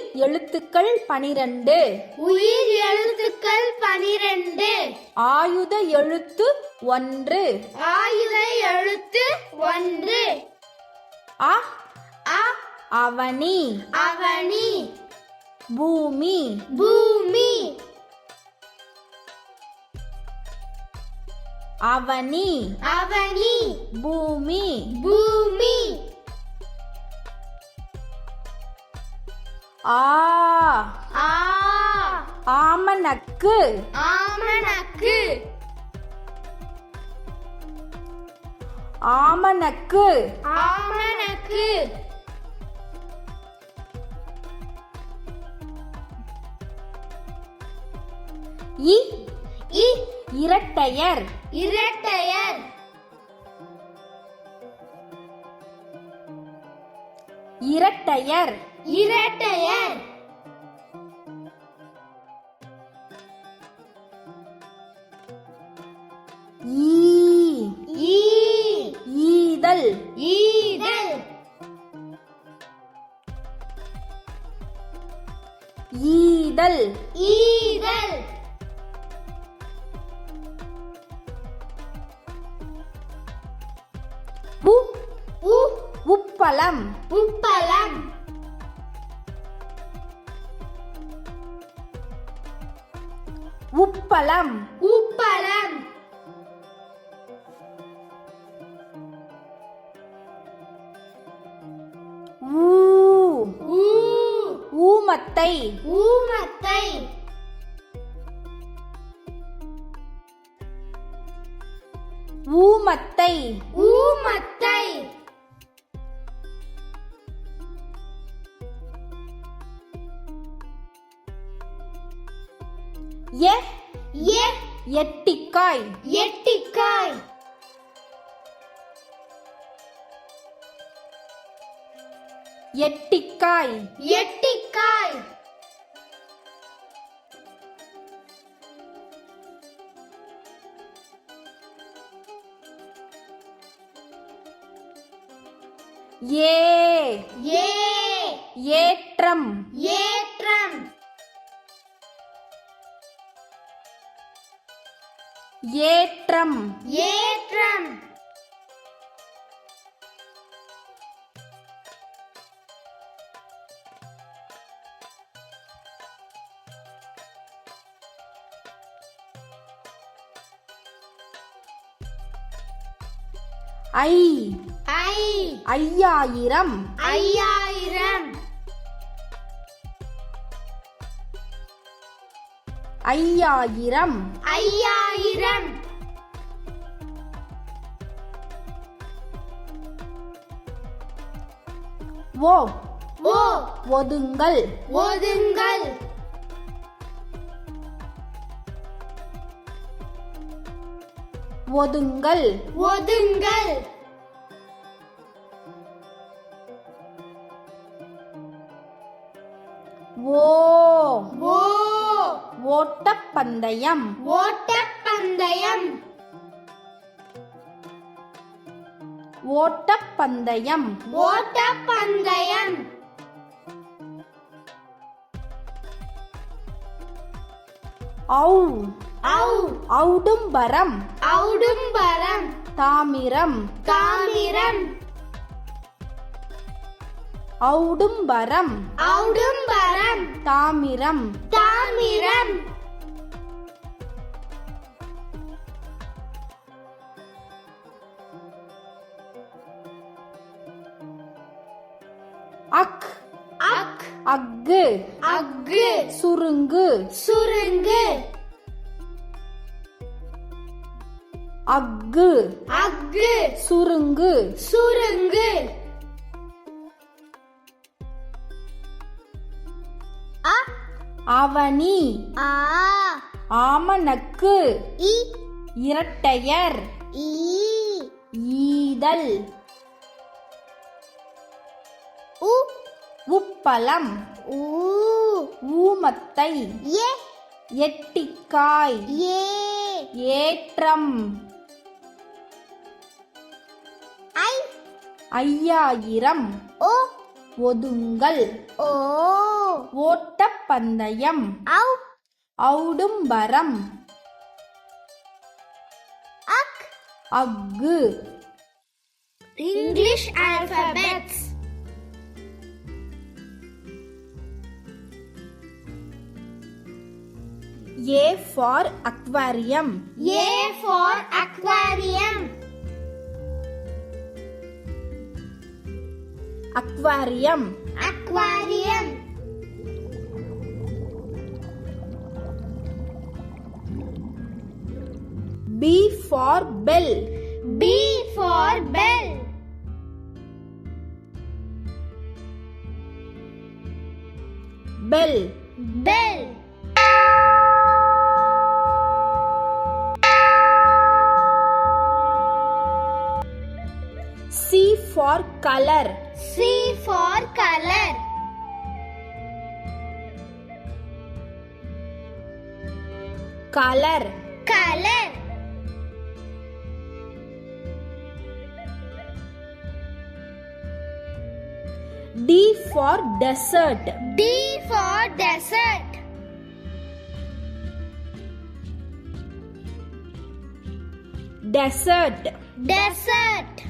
உயிர் எழுத்துக்கள் பனிரெண்டு. உயிர் எழுத்துக்கள் பனிரெண்டு. ஆயுத எழுத்து ஒன்று. ஆயுத எழுத்து ஒன்று. அ அ அவனி. அவனி. பூமி. பூமி. அவனி. அவனி. பூமி. பூமி. ஆ. ஆ. ஆமனக்கு ஆமணக்கு. ஆமனக்கு ஆமணக்கு. இ. இ. இரட்டையர். இரட்டையர். இரட்டையர். இரட்டையர் உப்பளம். உப்பளம். ஊ. ஊ. ஊமத்தை. ஊமத்தை ஊமத்தை ஏ. ஏ. ஏற்றம். ஏற்றம். ஏற்றம். ஏற்றம். ஐ. ஐ ஐயாயிரம். ஐயாயிரம். ஐயாயிரம். ஐயாயிரம். ஓ. ஓ. ஒதுங்கல். ஒதுங்கல். ஒதுங்கல். ஒதுங்கல். ஓ. ஓ. ஓட்டப்பந்தயம். ஓட்டப்பந்தயம். ஓட்டப்பந்தயம். ஓட்டப்பந்தயம். ஔ. ஔ. ஔடும்பரம். ஔடும்பரம். தாமிரம். தாமிரம். ஔடும்பரம் ஔடும்பரம் தாமிரம். தாமிரம். அக் அக் அக்கு அக்கு சுருங்கு. சுருங்கு. அக்கு அக்கு சுருங்கு. சுருங்கு. அவனி ஆ. ஆமணக்கு. இ. இரட்டையர். ஈ ஈதல். உ. உப்பளம். ஊ ஊமத்தை. ஏ. எட்டிக்காய். ஏ. ஏற்றம். ஐ. ஐயாயிரம். ஓ. ஒதுங்கல். O ஓட்டப்பந்தயம். ஔடும்பரம். Ak அக்கு English alphabets A for aquarium. A for aquarium aquarium aquarium B for bell. B for bell. Bell. Bell. C for color. C for color. Color. Color. D for desert. D for desert. Desert. Desert.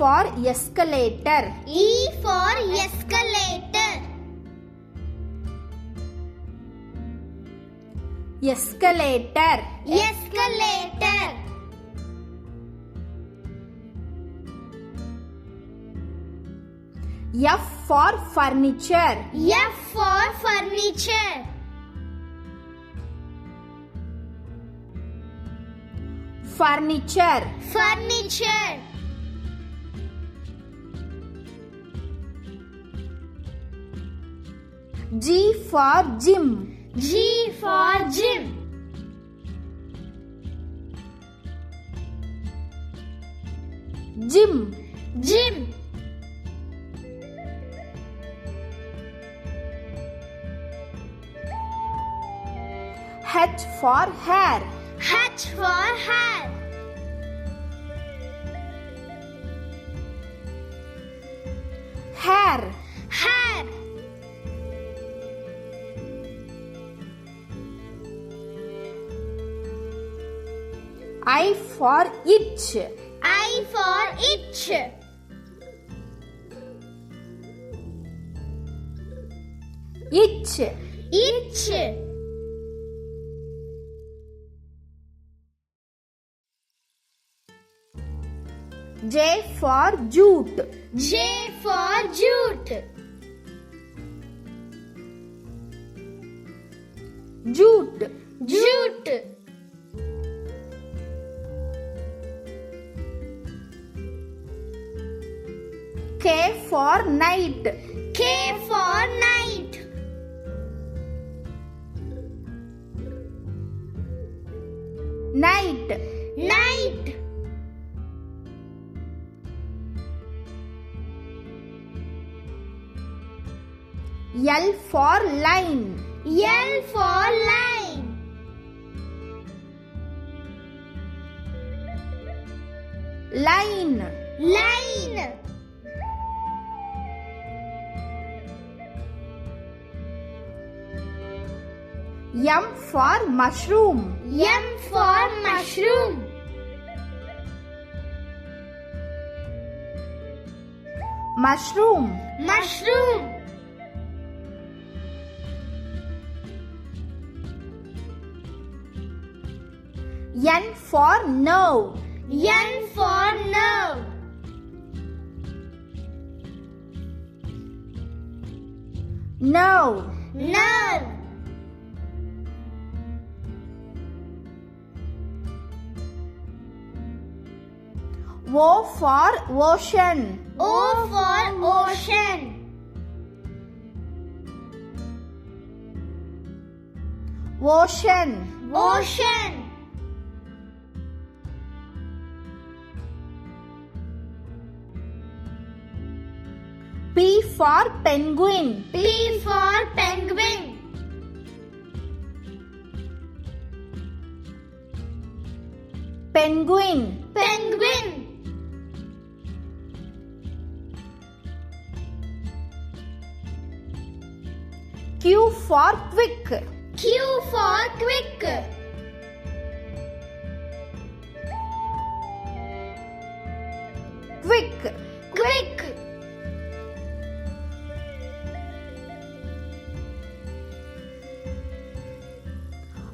for escalator. E for escalator. Escalator. Escalator. F for furniture. F for furniture. Furniture. Furniture. G for gym. G for gym. Gym. Gym. H for hair. H for hair. Hair. I for itch. I for itch. Itch. Itch. J for jute. J for jute. Jute. Jute. K for night. K for night. Night. Night. L for line. L for line. Line. Line. M for mushroom. M for mushroom. Mushroom. Mushroom. N for no. N for no. No. No. O for ocean. O for ocean. Ocean. Ocean. P for penguin. P for penguin. Penguin. Penguin. For quick. Q for quick. Quick. Quick.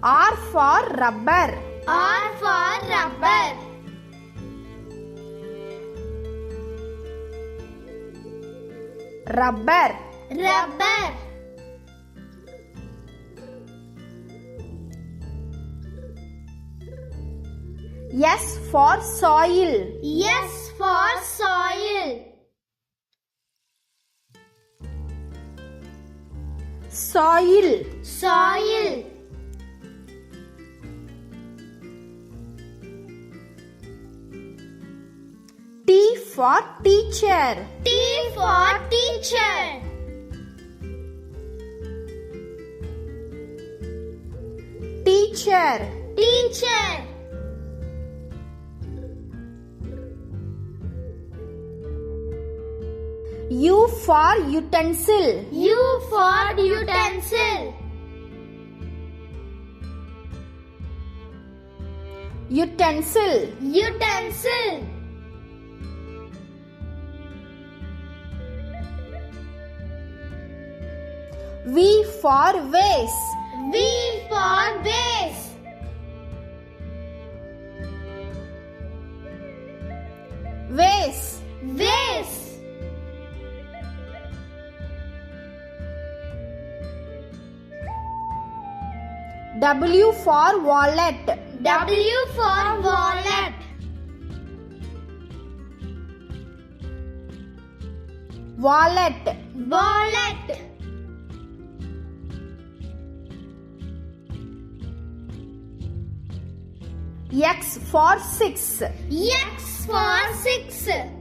R for rubber. R for rubber. Rubber. Rubber S for soil. S for soil. Soil. Soil. T for teacher. T for teacher. Teacher. Teacher U for utensil. U for utensil. Utensil. Utensil. V for vase. V for vase. Vase. Vase W for wallet. W for wallet. Wallet. Wallet. X for six. X for six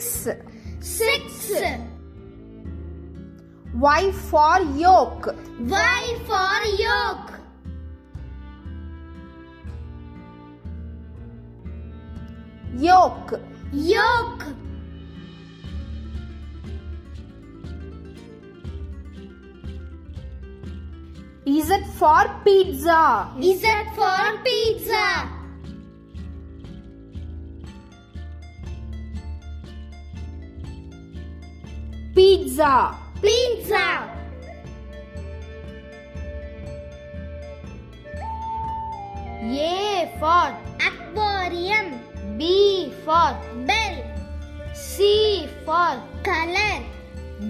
Six. Six. Y for yoke. Y for yoke. Yoke. Yoke. Is it for pizza? Is it for pizza? Pizza. Pizza. A for aquarium. B for bell. C for color.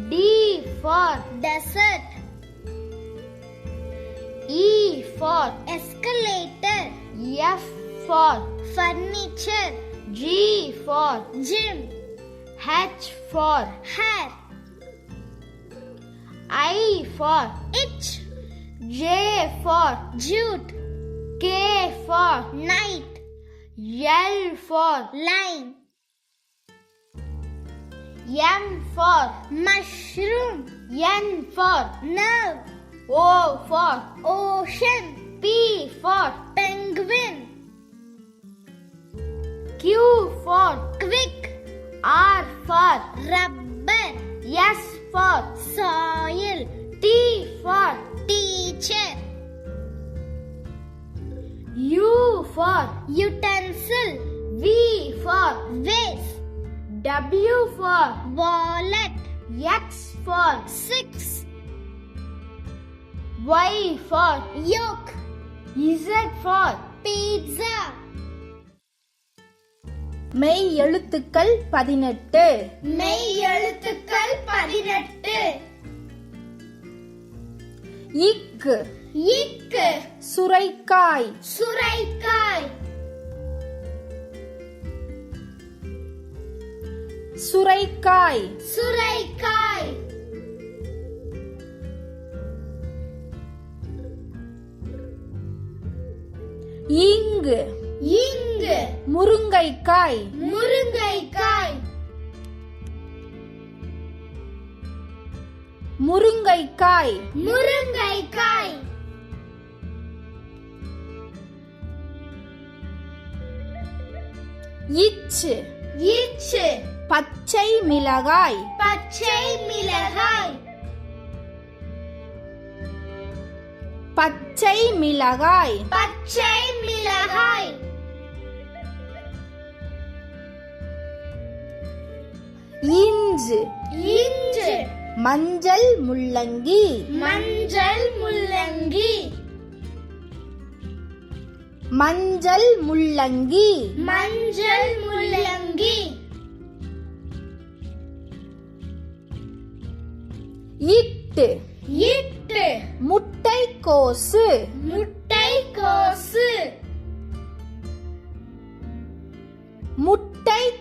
D for desert. E for escalator. F for furniture. G for gym. H for hair I for itch J for jute K for night L for line M for mushroom N for nerve O for ocean P for penguin Q for quick R for rubber S for soil T for teacher. U for utensil. V for vase W for wallet. X for six. Y for yolk. Z for pizza மெய் எழுத்துக்கள் பதினெட்டு. மெய் எழுத்துக்கள் பதினெட்டு. இக் இக்கு. சுரைக்காய். சுரைக்காய். சுரைக்காய். சுரைக்காய். இங்கு. இங்கு. முருங்கைக்காய். முருங்கைக்காய். முருங்கைக்காய். முருங்கைக்காய். இச்சு இச்சு பச்சை மிளகாய். பச்சை மிளகாய். பச்சை மிளகாய். பச்சை மிளகாய். இஞ்சு. இஞ்சு. மஞ்சள் முள்ளங்கி. மஞ்சள் முள்ளங்கி. மஞ்சள் முள்ளங்கி. மஞ்சள் முள்ளங்கி. இட்டு. இட்டு. முட்டை கோசு முட்டை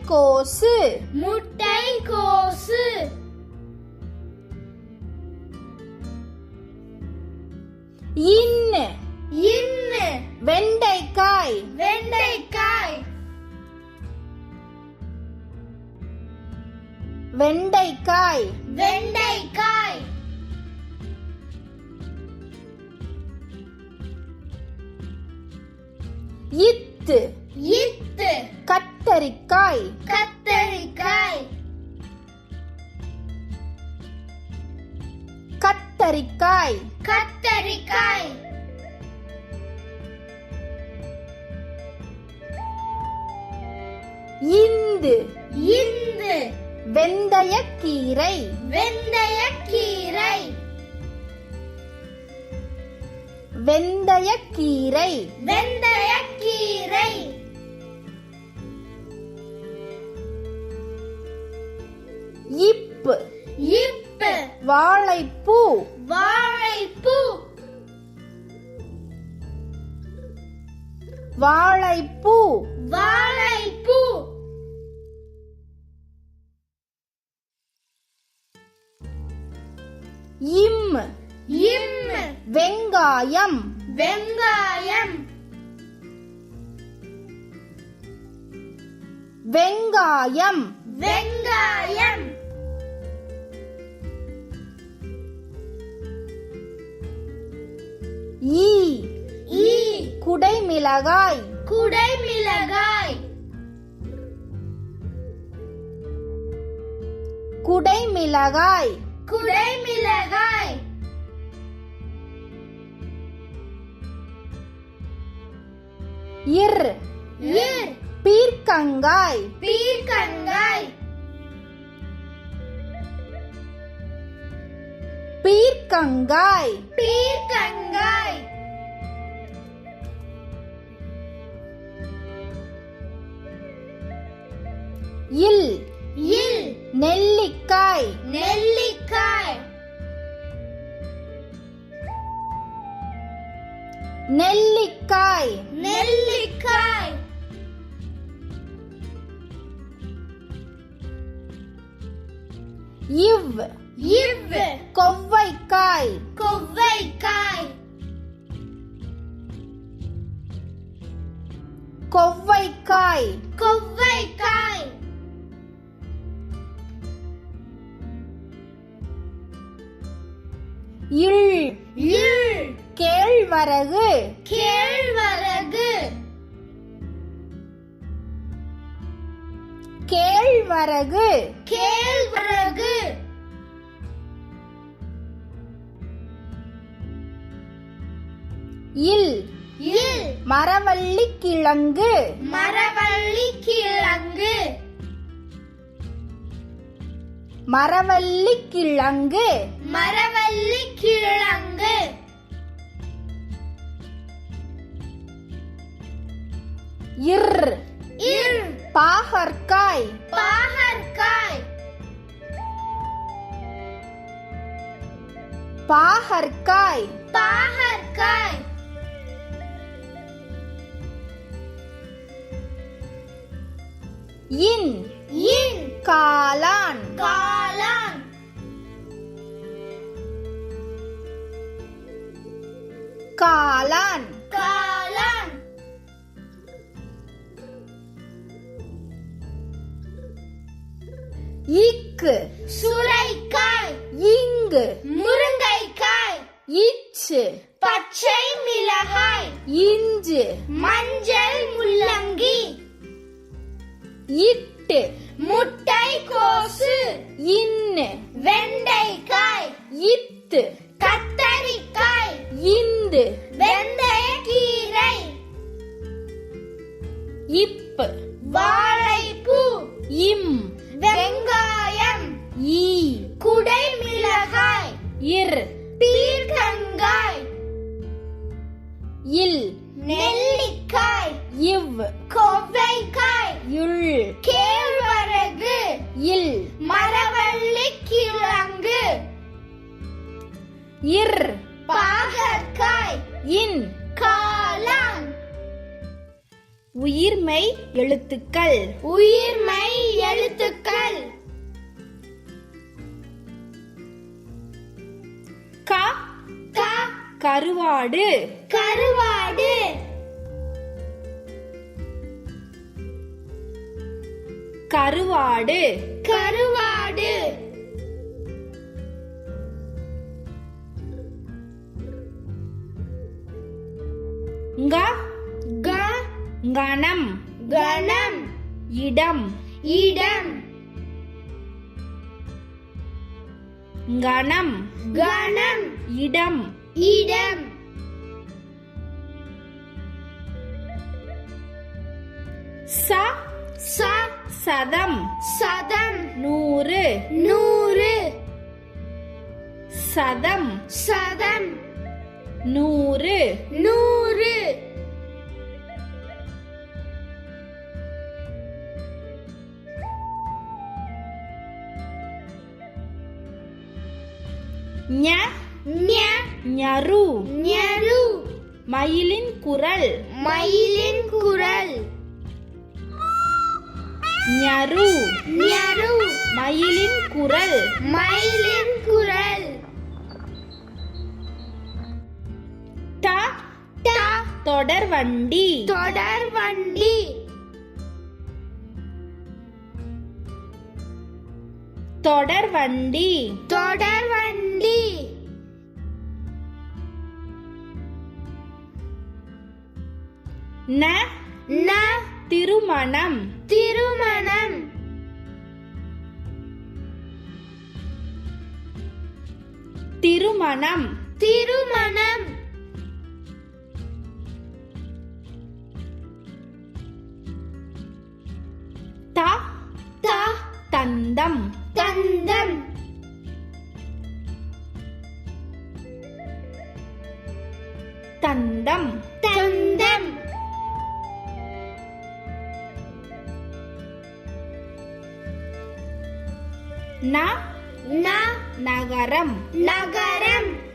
கோசு முட்டை கோசு இன்னு. இன்னு. வெண்டைக்காய். வெண்டைக்காய். வெண்டைக்காய். வெண்டைக்காய். இத்து. கத்தரிக்காய். கத்தரிக்காய். கத்தரிக்காய். கத்தரிக்காய். இந்து. இந்து. வெந்தயக்கீரை. வெந்தயக்கீரை. வெந்தயக்கீரை. வெந்தயக்கீரை வாழைப்பூ. வாழைப்பூ. இம். இம். வெங்காயம். வெங்காயம். வெங்காயம். வெங்காயம். ஈ. குடைமிளகாய். குடைமிளகாய். குடைமிளகாய். குடைமிளகாய். இர். இர். பீர்க்கங்காய். பீர்க்கங்காய். பீர்க்கங்காய். பீர்க்கங்காய். இல் இல் நெல்லிக்காய் நெல்லிக்காய் நெல்லிக்காய் நெல்லிக்காய் இவ் இவ் கொவ்வைக்காய் கொவ்வைக்காய் கொவ்வைக்காய் கொவ்வைக்காய் இல் இல். கேழ்வரகு. கேழ்வரகு. கேழ்வரகு. கேழ்வரகு. இல் இல். மரவள்ளி கிழங்கு. மரவள்ளி கிழங்கு. மரவள்ளி கிழங்கு. மரவள்ளி கிழங்கு. இர். இர். பாகற்காய். பாகற்காய். பாகற்காய். பாகற்காய். இன். இன். காளான். காளான். காளான் காளான் இக்கு சுரைக்காய் இங்கு முருங்கை இச்சு இர். பாகற்காய். இன். காளான். உயிர்மை எழுத்துக்கள். உயிர்மை எழுத்துக்கள். க. க. கருவாடு. கருவாடு. கருவாடு. கருவாடு. ங்க க கணம் கணம். இடம் இடம். கணம் கணம். இடம். இடம். ச ச சதம் சதம். நூறு. நூறு. சதம். சதம். நூறு. நூறு. ஞரு. ஞரு. மயிலின் குரல். மயிலின் குரல். ஞரு. ஞரு. மயிலின் குரல். மயிலின் தொடர் வண்டி. தொடர் வண்டி. தொடர் வண்டி. தொடர் வண்டி. ந. ந. திருமணம். திருமணம். திருமணம். திருமணம். ந நகரம் நகரம்.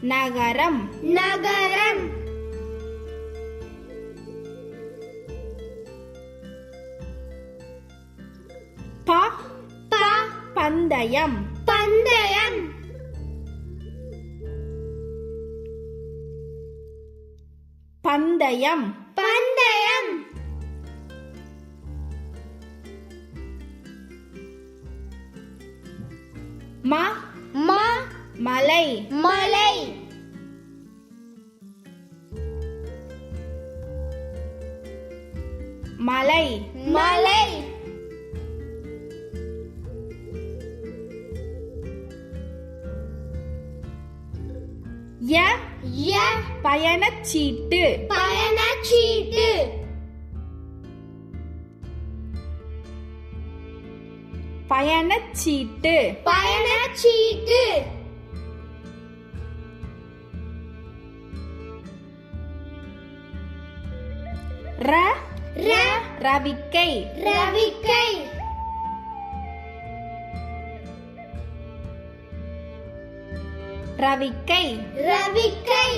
நகரம். நகரம். ப. ப. பந்தயம். பந்தயம். பந்தயம். மலை. மலை. மலை. ய. ய. பயணச்சீட்டு. பயணச்சீட்டு. பயணச்சீட்டு. பயணச்சீட்டு. ரவிக்கை. ரவிக்கை. ரவிக்கை. ரவிக்கை.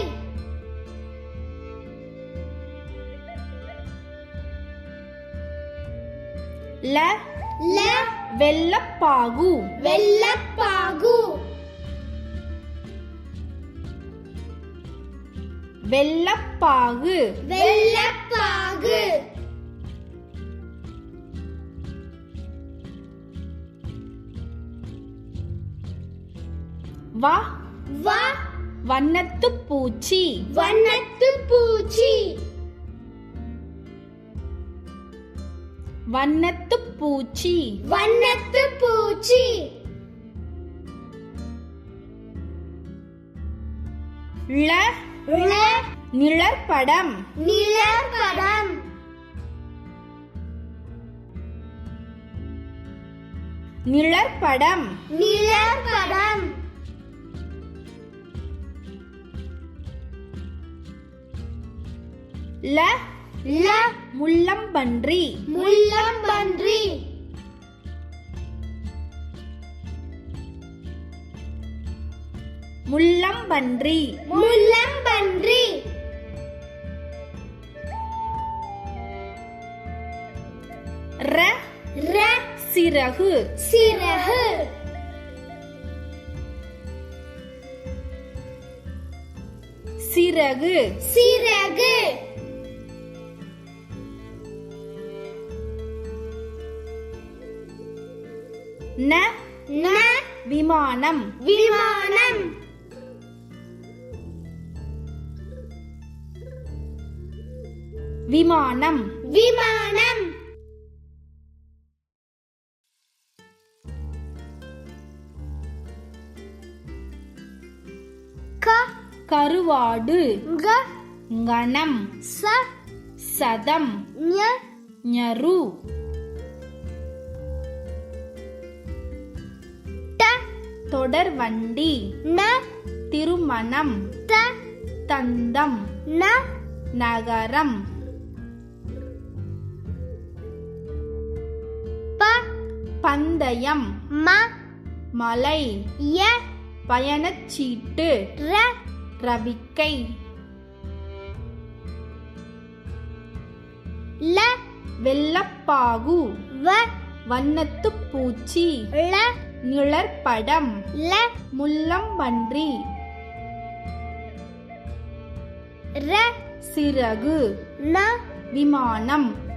ல. ல. வெள்ளப்பாகு. வெள்ளப்பாகு. வெள்ளப்பாகு. வெள்ளப்பாகு. வ. வ. வண்ணத்து பூச்சி. வண்ணத்து பூச்சி. வண்ணத்து பூச்சி. வண்ணத்து பூச்சி. ள. ல நிழற்படம். நிலப்படம் நிழற்படம். நிலப்படம் ல ல முள்ளம்பன்றி. முள்ளம்பன்றி. முள்ளம்பன்றி. முள்ளம்பன்றி. ர ர சிறகு. சிறகு. சிறகு. சிறகு. ந ந விமானம். விமானம். விமானம். விமானம். க. கருவாடு. க கணம். ச. சதம். ஞ. ஞரு. தொடர்வண்டி ந. திருமணம். த. தந்தம். ந. நகரம். ப. பந்தயம். ம. மலை. ய. பயணச்சீட்டு. ர. ரவிக்கை. ல. வெள்ளப்பாகு. வ. வண்ணத்து பூச்சி. ள. நிழற்படம். ல முள்ளம்பன்றி. ர சிறகு. ந விமானம்.